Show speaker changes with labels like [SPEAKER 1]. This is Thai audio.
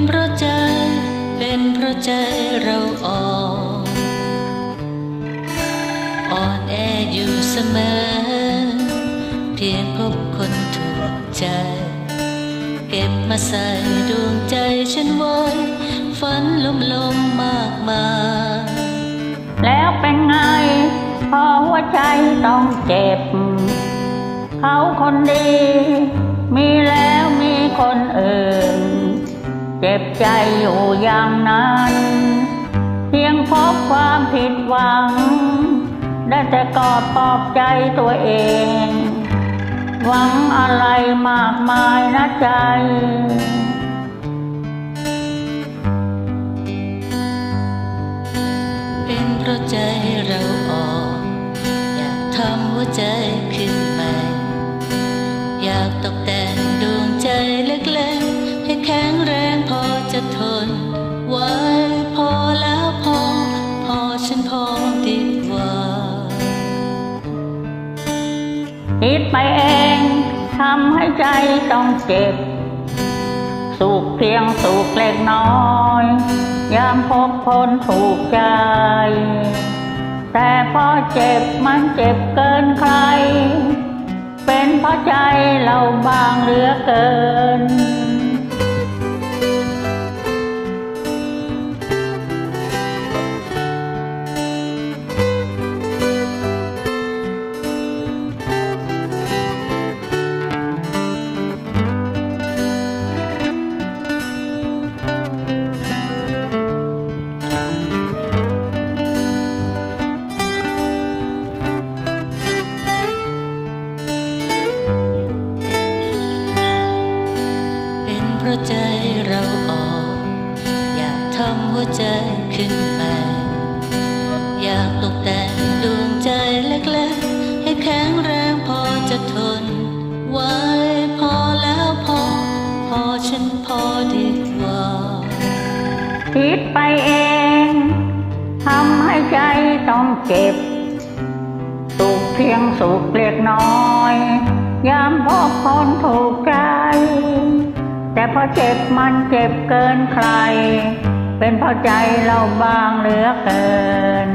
[SPEAKER 1] เป็นเพราะใจ เป็นเพราะใจเราอ่อนอ่อนแออยู่เสมอ เพียงพบคนถูกใจ เก็บมาใส่ดวงใจฉันไว้ ฝันลมลมๆมากมาย
[SPEAKER 2] แล้วเป็นไง พอหัวใจต้องเจ็บ เขาคนดี มีแล้วมีคนอื่น เจ็บใจอยู่อย่างนั้น เพียงพบความผิดหวัง ได้แต่กอดปลอบใจตัวเอง หวังอะไรมากมายนะใจ
[SPEAKER 1] เป็นเพราะใจเราอ่อนอยากทำหัวใจขึ้นใหม่อยากตกแต่ง
[SPEAKER 2] คิดไปเองทำให้ใจต้องเจ็บ สุขเพียงสุขเล็กน้อย ยามพบคนถูกใจ แต่พอเจ็บมันเจ็บเกินใคร เป็นเพราะใจเราบางเหลือเกิน
[SPEAKER 1] ใจเราออนอยากทำหัวใจขึ้นใหม่อยากตกแต่งดวงใจเล็กๆ ให้แข็งแรงพอจะทน ไว้พอแล้วพอ พอฉันพอดีกว่า
[SPEAKER 2] คิดไปเองทำให้ใจต้องเจ็บ สุขเพียงสุขเล็กน้อย ยามพบคนถูกใจ แต่พอเจ็บมันเจ็บเกินใคร เป็นเพราะใจเราบางเหลือเกิน